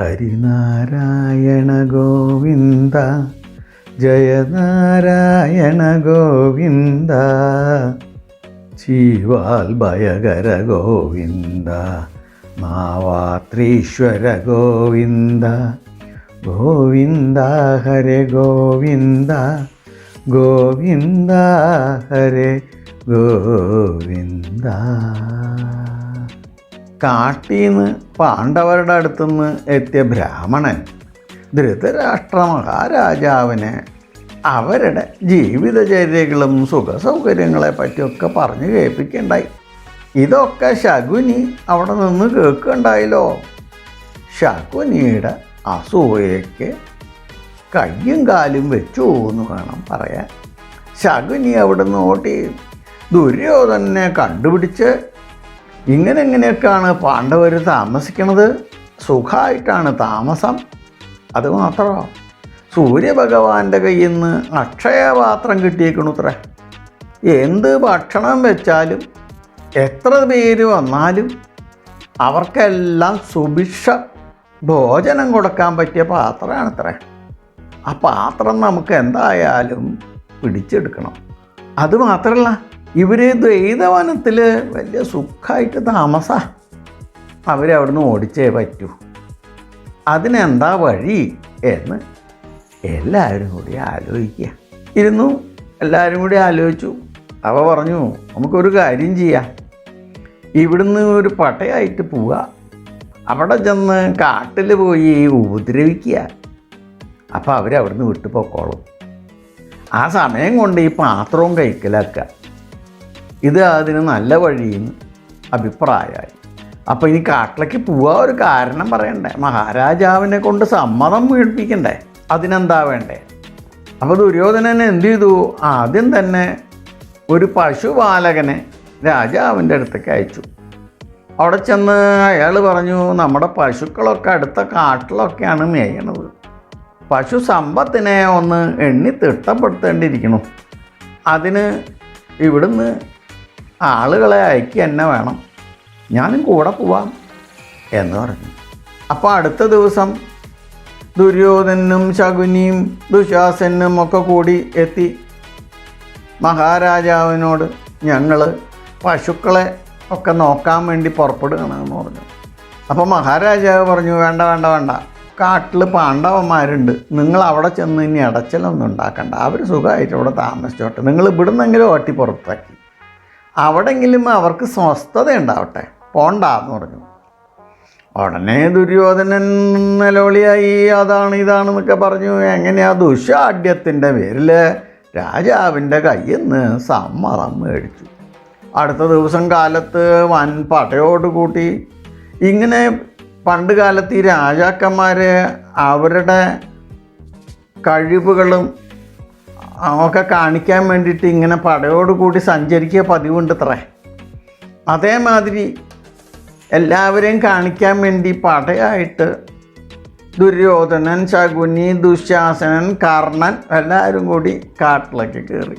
ഹരിനാരായണ ഗോവിന്ദ ജയനാരായണ ഗോവിന്ദ ശിവാൽ ഭയകര ഗോവിന്ദ മാവാത്രീശ്വര ഗോവിന്ദ ഗോവിന്ദ ഹരെ ഗോവിന്ദ ഗോവിന്ദ ഹരെ ഗോവിന്ദ. കാട്ടീന്ന് പാണ്ഡവരുടെ അടുത്തുനിന്ന് എത്തിയ ബ്രാഹ്മണൻ ധൃതരാഷ്ട്ര മഹാരാജാവിനെ അവരുടെ ജീവിതചര്യകളും സുഖസൗകര്യങ്ങളെ പറ്റിയൊക്കെ പറഞ്ഞു കേൾപ്പിക്കണ്ടായി. ഇതൊക്കെ ശകുനി അവിടെ നിന്ന് കേൾക്കണ്ടായല്ലോ. ശകുനിയുടെ അസൂയയ്ക്ക് കയ്യും കാലും വെച്ചു എന്ന് വേണം പറയാൻ. ശകുനി അവിടുന്ന് ഓട്ടി ദുര്യോധനെ കണ്ടുപിടിച്ച് ഇങ്ങനെ എങ്ങനെയൊക്കെയാണ് പാണ്ഡവർ താമസിക്കുന്നത് സുഖമായിട്ടാണ് താമസം. അതുമാത്രമോ സൂര്യഭഗവാന്റെ കയ്യിൽ നിന്ന് അക്ഷയപാത്രം കിട്ടിയേക്കണു അത്ര എന്ത് ഭക്ഷണം വെച്ചാലും എത്ര പേര് വന്നാലും അവർക്കെല്ലാം സുഭിക്ഷ ഭോജനം കൊടുക്കാൻ പറ്റിയ പാത്രമാണ് പാത്രമാണത്രേ. ആ പാത്രം നമുക്ക് എന്തായാലും പിടിച്ചെടുക്കണം. അത് മാത്രമല്ല ഇവർ ദ്വൈതവനത്തിൽ വലിയ സുഖമായിട്ട് താമസ. അവരവിടുന്ന് ഓടിച്ചേ പറ്റൂ. അതിനെന്താ വഴി എന്ന് എല്ലാവരും കൂടി ആലോചിക്കുക ഇരുന്നു എല്ലാവരും കൂടി ആലോചിച്ചു. അവ പറഞ്ഞു നമുക്കൊരു കാര്യം ചെയ്യാം. ഇവിടുന്ന് ഒരു പട്ടയായിട്ട് പോവുക അവിടെ ചെന്ന് കാട്ടിൽ പോയി ഉപദ്രവിക്കുക അപ്പോൾ അവരവിടുന്ന് വിട്ടു പൊക്കോളും ആ സമയം കൊണ്ട് ഈ പാത്രവും കൈക്കലാക്കുക ഇത് അതിന് നല്ല വഴിയെന്ന് അഭിപ്രായമായി. അപ്പോൾ ഇനി കാട്ടിലേക്ക് പോവാ ഒരു കാരണം പറയണ്ടേ. മഹാരാജാവിനെ കൊണ്ട് സമ്മതം മേടിപ്പിക്കണ്ടേ അതിനെന്താ വേണ്ടേ? അപ്പോൾ ദുര്യോധനൻ എന്ത് ചെയ്തു? ആദ്യം തന്നെ ഒരു പശുപാലകനെ രാജാവിന്റെ അടുത്തേക്ക് അയച്ചു. അവിടെ ചെന്ന് അയാൾ പറഞ്ഞു നമ്മുടെ പശുക്കളൊക്കെ അടുത്ത കാട്ടിലൊക്കെയാണ് മേയണത് പശു സമ്പത്തിനെ ഒന്ന് എണ്ണി തിട്ടപ്പെടുത്തേണ്ടിയിരിക്കണം അതിന് ഇവിടുന്ന് ആളുകളെ അയക്കുക തന്നെ വേണം. ഞാനും കൂടെ പോവാം എന്ന് പറഞ്ഞു. അപ്പോൾ അടുത്ത ദിവസം ദുര്യോധനും ശകുനിയും ദുശാസനും ഒക്കെ കൂടി എത്തി. മഹാരാജാവിനോട് ഞങ്ങൾ പശുക്കളെ ഒക്കെ നോക്കാൻ വേണ്ടി പുറപ്പെടുകയാണെന്ന് പറഞ്ഞു. അപ്പോൾ മഹാരാജാവ് പറഞ്ഞു വേണ്ട വേണ്ട വേണ്ട. കാട്ടിൽ പാണ്ഡവന്മാരുണ്ട്. നിങ്ങൾ അവിടെ ചെന്ന് ഇനി അടച്ചലൊന്നും ഉണ്ടാക്കണ്ട. അവർ സുഖമായിട്ട് അവിടെ താമസിച്ചോട്ടെ. നിങ്ങൾ ഇവിടുന്നെങ്കിലും ഓട്ടി പുറത്താക്കി. അവിടെങ്കിലും അവർക്ക് സ്വസ്ഥത ഉണ്ടാവട്ടെ പോണ്ട എന്ന് പറഞ്ഞു. ഉടനെ ദുര്യോധനൻ നിലവിളിയായി അതാണ് ഇതാണെന്നൊക്കെ പറഞ്ഞു. എങ്ങനെയാ ദുഷാഢ്യത്തിന്റെ പേരിൽ രാജാവിന്റെ കയ്യിൽ നിന്ന് സമ്മതം മേടിച്ചു. അടുത്ത ദിവസം കാലത്ത് വൻ പടയോട് കൂട്ടി. ഇങ്ങനെ പണ്ട് കാലത്ത് ഈ രാജാക്കന്മാർ അവരുടെ കഴിവുകളും ഒക്കെ കാണിക്കാൻ വേണ്ടിയിട്ട് ഇങ്ങനെ പടയോട് കൂടി സഞ്ചരിക്കുക പതിവുണ്ട് അത്രേ അതേമാതിരി എല്ലാവരെയും കാണിക്കാൻ വേണ്ടി പടയായിട്ട് ദുര്യോധനൻ ശകുനി ദുശാസനൻ കർണൻ എല്ലാവരും കൂടി കാട്ടിലേക്ക് കയറി.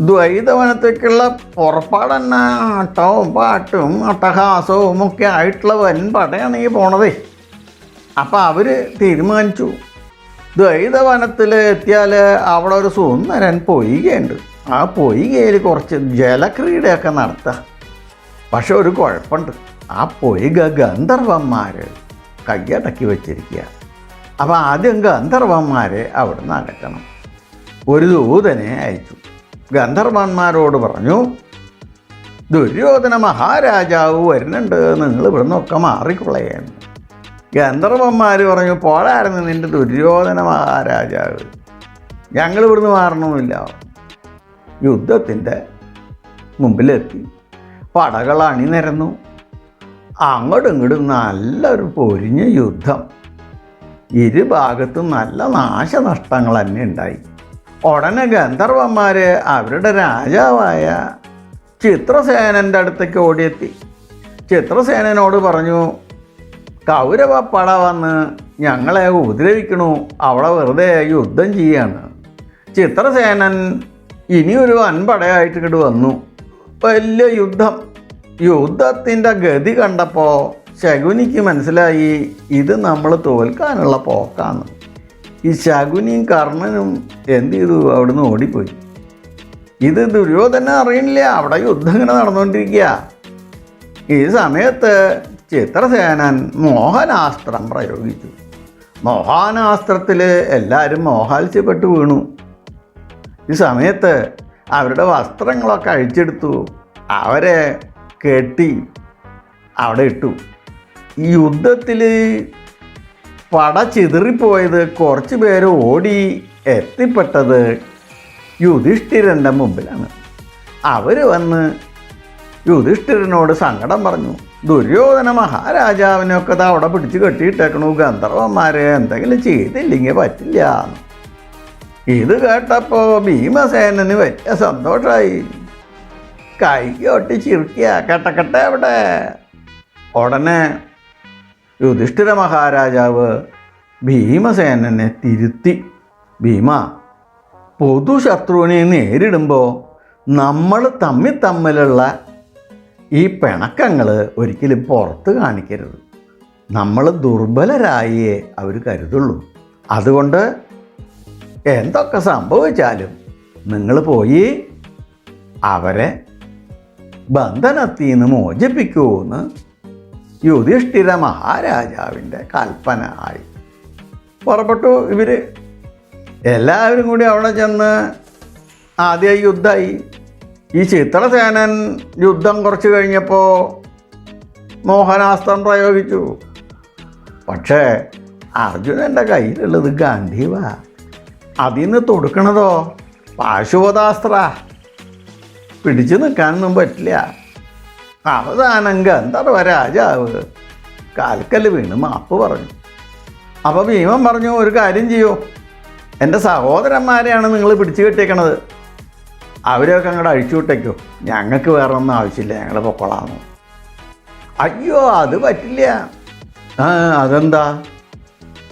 ദ്വൈതവനത്തേക്കുള്ള പുറപ്പാട് തന്നെ ആട്ടവും പാട്ടും അട്ടഹാസവും ഒക്കെ ആയിട്ടുള്ള വൻ പടയാണ് ഈ പോണതേ. അപ്പോൾ അവർ തീരുമാനിച്ചു. ദ്വൈതവനത്തിൽ എത്തിയാൽ അവിടെ ഒരു സുന്ദരൻ പൊയ്കയുണ്ട്. ആ പൊയ്കയിൽ കുറച്ച് ജലക്രീഡയൊക്കെ നടത്തുക പക്ഷെ ഒരു കുഴപ്പമുണ്ട്. ആ പൊയ്ക ഗന്ധർവന്മാർ കയ്യടക്കി വച്ചിരിക്കുക. അപ്പോൾ ആദ്യം ഗന്ധർവന്മാരെ അവിടെ നിന്ന് അടക്കണം ഒരു ദൂതനെ അയച്ചു. ഗന്ധർവന്മാരോട് പറഞ്ഞു ദുര്യോധന മഹാരാജാവ് വരുന്നുണ്ട്. നിങ്ങൾ ഇവിടുന്നൊക്കെ മാറിക്കൊള്ളയെന്ന് ഗന്ധർവന്മാർ പറഞ്ഞു പോളായിരുന്നു നിന്റെ ദുര്യോധന മഹാരാജാവ്. ഞങ്ങൾ ഇവിടുന്ന് മാറണമില്ല യുദ്ധത്തിന്റെ മുമ്പിലെത്തി. പടകൾ അണിനിരന്നു. അങ്ങോട്ടും ഇങ്ങോട്ടും നല്ലൊരു പൊരിഞ്ഞ യുദ്ധം. ഇരുഭാഗത്തും നല്ല നാശനഷ്ടങ്ങൾ തന്നെ ഉണ്ടായി. ഉടനെ ഗന്ധർവന്മാർ അവരുടെ രാജാവായ ചിത്രസേനന്റെ അടുത്തേക്ക് ഓടിയെത്തി. ചിത്രസേനനോട് പറഞ്ഞു കൗരവ പട വന്ന് ഞങ്ങളെ ഉപദ്രവിക്കണു. അവളെ വെറുതെ യുദ്ധം ചെയ്യാണ്. ചിത്രസേനൻ ഇനിയൊരു അൻപടയായിട്ട് ഇങ്ങോട്ട് വന്നു. വലിയ യുദ്ധം. യുദ്ധത്തിന്റെ ഗതി കണ്ടപ്പോൾ ശകുനിക്ക് മനസ്സിലായി ഇത് നമ്മൾ തോൽക്കാനുള്ള പോക്കാണ്. ഈ ശകുനിയും കർണനും എന്ത് ചെയ്തു? അവിടുന്ന് ഓടിപ്പോയി. ഇത് ദുര്യോധന അറിയണില്ല. അവിടെ യുദ്ധം ഇങ്ങനെ നടന്നുകൊണ്ടിരിക്കുക ഈ സമയത്ത് ചിത്രസേനൻ മോഹനാസ്ത്രം പ്രയോഗിച്ചു. മോഹനാസ്ത്രത്തിൽ എല്ലാവരും മോഹാത്സ്യപ്പെട്ട് വീണു. ഈ സമയത്ത് അവരുടെ വസ്ത്രങ്ങളൊക്കെ അഴിച്ചെടുത്തു. അവരെ കെട്ടി അവിടെ ഇട്ടു. ഈ യുദ്ധത്തിൽ പട ചിതറിപ്പോയത് കുറച്ച് പേര് ഓടി എത്തിപ്പെട്ടത് യുധിഷ്ഠിരന്റെ മുമ്പിലാണ്. അവർ വന്ന് യുധിഷ്ഠിരനോട് സങ്കടം പറഞ്ഞു. ദുര്യോധന മഹാരാജാവിനൊക്കെ ദാ അവിടെ പിടിച്ച് കെട്ടിയിട്ടേക്കണു. ഗന്ധർവന്മാരെ എന്തെങ്കിലും ചെയ്തില്ലെങ്കിൽ പറ്റില്ല. ഇത് കേട്ടപ്പോൾ ഭീമസേനന് വലിയ സന്തോഷമായി കൈകൊട്ടി ചിരിക്കുക കെട്ടക്കെട്ടെ അവിടെ. ഉടനെ യുധിഷ്ഠിര മഹാരാജാവ് ഭീമസേനനെ തിരുത്തി. ഭീമ പൊതുശത്രുവിനെ നേരിടുമ്പോൾ നമ്മൾ തമ്മിൽ തമ്മിലുള്ള ഈ പിണക്കങ്ങൾ ഒരിക്കലും പുറത്ത് കാണിക്കരുത്. നമ്മൾ ദുർബലരായേ അവർ കരുതുള്ളൂ. അതുകൊണ്ട് എന്തൊക്കെ സംഭവിച്ചാലും നിങ്ങൾ പോയി അവരെ ബന്ധനത്തിൽ നിന്ന് മോചിപ്പിക്കൂന്ന് യുധിഷ്ഠിര മഹാരാജാവിന്റെ കൽപ്പന ആയി. പുറപ്പെട്ടു ഇവർ എല്ലാവരും കൂടി അവിടെ ചെന്ന് ആദ്യ യുദ്ധമായി. ഈ ചിത്രസേനൻ യുദ്ധം കുറച്ച് കഴിഞ്ഞപ്പോൾ മോഹനാസ്ത്രം പ്രയോഗിച്ചു. പക്ഷേ അർജുനന്റെ കയ്യിലുള്ളത് ഗാന്ധീവ. അതിൽ നിന്ന് തൊടുക്കണതോ? പാശുപതാസ്ത്ര പിടിച്ചു നിൽക്കാനൊന്നും പറ്റില്ല. അവസാനം ഗന്ധർവ രാജാവ് കാൽക്കൽ വീണ് മാപ്പ് പറഞ്ഞു. അപ്പോൾ ഭീമൻ പറഞ്ഞു ഒരു കാര്യം ചെയ്യൂ. എന്റെ സഹോദരന്മാരെയാണ് നിങ്ങൾ പിടിച്ചു കെട്ടിയേക്കണത്. അവരെയൊക്കെ അങ്ങോട്ട് അഴിച്ചു വിട്ടേക്കോ? ഞങ്ങൾക്ക് വേറെ ഒന്നും ആവശ്യമില്ല ഞങ്ങൾ പൊക്കോളാന്ന് അയ്യോ അത് പറ്റില്ല. ആ അതെന്താ?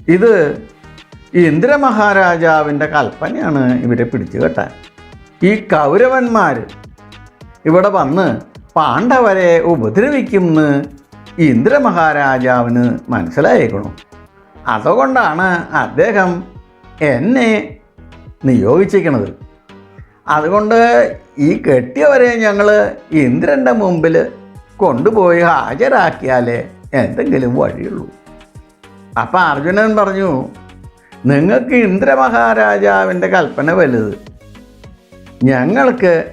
ഇത് ഇന്ദ്രമഹാരാജാവിന്റെ കൽപ്പനയാണ് ഇവരെ പിടിച്ചു കെട്ടാൻ. ഈ കൗരവന്മാർ ഇവിടെ വന്ന് പാണ്ഡവരെ ഉപദ്രവിക്കുമെന്ന് ഇന്ദ്രമഹാരാജാവിന് മനസ്സിലായേക്കണു. അതുകൊണ്ടാണ് അദ്ദേഹം എന്നെ നിയോഗിച്ചിരിക്കണത്. അതുകൊണ്ട് ഈ കെട്ടിയവരെ ഞങ്ങൾ ഇന്ദ്രന്റെ മുമ്പിൽ കൊണ്ടുപോയി ഹാജരാക്കിയാലേ എന്തെങ്കിലും വഴിയുള്ളൂ. അപ്പം അർജുനൻ പറഞ്ഞു നിങ്ങൾക്ക് ഇന്ദ്രമഹാരാജാവിന്റെ കൽപ്പന വലുത്. ഞങ്ങൾക്ക്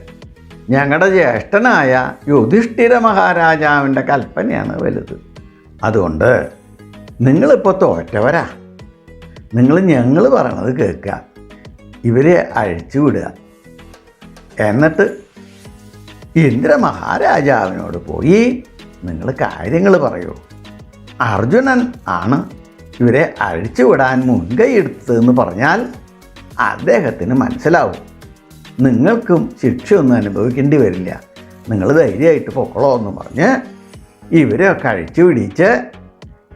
ഞങ്ങളുടെ ജ്യേഷ്ഠനായ യുധിഷ്ഠിര മഹാരാജാവിന്റെ കൽപ്പനയാണ് വലുത്. അതുകൊണ്ട് നിങ്ങളിപ്പോൾ തോറ്റവരാ. നിങ്ങൾ ഞങ്ങൾ പറയണത് കേൾക്കുക ഇവരെ അഴിച്ചു വിടുക എന്നിട്ട് ഇന്ദ്ര മഹാരാജാവിനോട് പോയി നിങ്ങൾ കാര്യങ്ങൾ പറയൂ. അർജുനൻ ആണ് ഇവരെ അഴിച്ചുവിടാൻ മുൻകൈയെടുത്തതെന്ന് പറഞ്ഞാൽ അദ്ദേഹത്തിന് മനസ്സിലാവും. നിങ്ങൾക്കും ശിക്ഷയൊന്നും അനുഭവിക്കേണ്ടി വരില്ല. നിങ്ങൾ ധൈര്യമായിട്ട് പൊക്കളോ എന്ന് പറഞ്ഞ് ഇവരെയൊക്കെ അഴിച്ചു പിടിച്ച്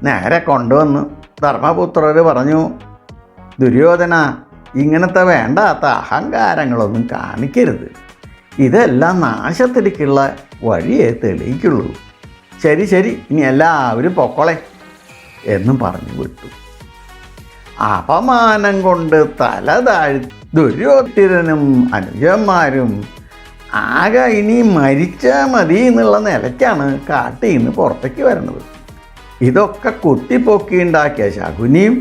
നേരെ കൊണ്ടുവന്ന് ധർമ്മപുത്രർ പറഞ്ഞു ദുര്യോധന ഇങ്ങനത്തെ വേണ്ടാത്ത അഹങ്കാരങ്ങളൊന്നും കാണിക്കരുത്. ഇതെല്ലാം നാശത്തിലേക്കുള്ള വഴിയെ തെളിയിക്കുള്ളൂ. ശരി ശരി ഇനി എല്ലാവരും പൊക്കോളെ എന്നും പറഞ്ഞു വിട്ടു. അപമാനം കൊണ്ട് തല താഴ് ദുര്യോധരനും അനുജന്മാരും ആകെ ഇനി മരിച്ചാൽ മതി എന്നുള്ള നിലയ്ക്കാണ് കാട്ടിൽ നിന്ന് പുറത്തേക്ക് വരുന്നത്. ഇതൊക്കെ കുത്തിപ്പൊക്കി ഉണ്ടാക്കിയ ശകുനിയും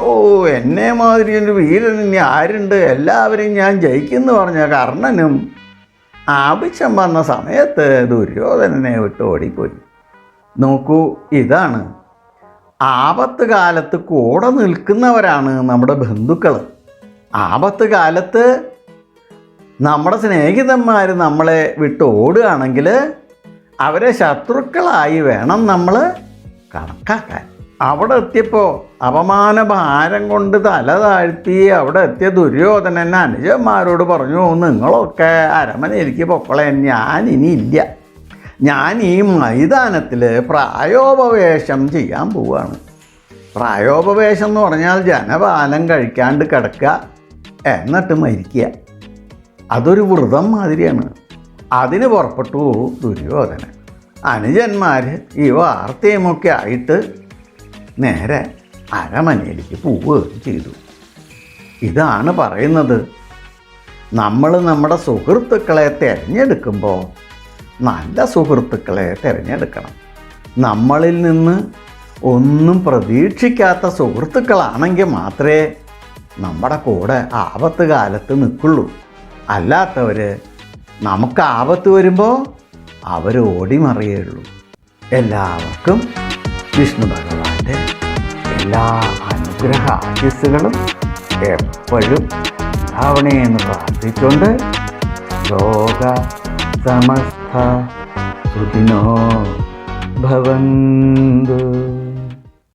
ഓ എന്നെ മാതിരി ഒരു വീരൻ ഇനി ആരുണ്ട്? എല്ലാവരെയും ഞാൻ ജയിക്കുമെന്ന് പറഞ്ഞ കർണനും ആവശ്യം വന്ന സമയത്ത് ദുര്യോധനനെ വിട്ട് ഓടിപ്പോയി. നോക്കൂ ഇതാണ്. ആപത്ത് കാലത്ത് കൂടെ നിൽക്കുന്നവരാണ് നമ്മുടെ ബന്ധുക്കൾ ആപത്ത് കാലത്ത് നമ്മുടെ സ്നേഹിതന്മാർ നമ്മളെ വിട്ട് ഓടുകയാണെങ്കിൽ അവരെ ശത്രുക്കളായി വേണം നമ്മൾ കണക്കാക്കാൻ. അവിടെ എത്തിയപ്പോൾ അപമാന ഭാരം കൊണ്ട് തല താഴ്ത്തി അവിടെ എത്തിയ ദുര്യോധനൻ അനുജന്മാരോട് പറഞ്ഞു നിങ്ങളൊക്കെ അരമനയിലേക്ക് പൊക്കളെ ഞാൻ ഇനി ഇല്ല. ഞാൻ ഈ മൈതാനത്തിൽ പ്രായോപവേശം ചെയ്യാൻ പോവുകയാണ് പ്രായോപവേശം എന്ന് പറഞ്ഞാൽ ജനപാലം കഴിക്കാണ്ട് കിടക്കുക എന്നിട്ട് മരിക്കുക. അതൊരു വ്രതം മാതിരിയാണ്. അതിന് പുറപ്പെട്ടു ദുര്യോധനൻ. അനുജന്മാർ ഈ വാർത്തയുമൊക്കെ ആയിട്ട് നേരെ അരമനയിലേക്ക് പോവുകയും ചെയ്തു. ഇതാണ് പറയുന്നത്. നമ്മൾ നമ്മുടെ സുഹൃത്തുക്കളെ തിരഞ്ഞെടുക്കുമ്പോൾ നല്ല സുഹൃത്തുക്കളെ തിരഞ്ഞെടുക്കണം. നമ്മളിൽ നിന്ന് ഒന്നും പ്രതീക്ഷിക്കാത്ത സുഹൃത്തുക്കളാണെങ്കിൽ മാത്രമേ നമ്മുടെ കൂടെ ആപത്ത് കാലത്ത് നിൽക്കുള്ളൂ. അല്ലാത്തവർ നമുക്ക് ആപത്ത് വരുമ്പോൾ അവർ ഓടിമറിയുള്ളൂ എല്ലാവർക്കും വിഷ്ണു ഭഗവാന്റെ എല്ലാ അനുഗ്രഹ ആശിസ്സുകളും എപ്പോഴും ഉണ്ടാവണേന്ന് പ്രാർത്ഥിച്ചുകൊണ്ട് ലോക സമസ്ത സുഖിനോ ഭവന്തു.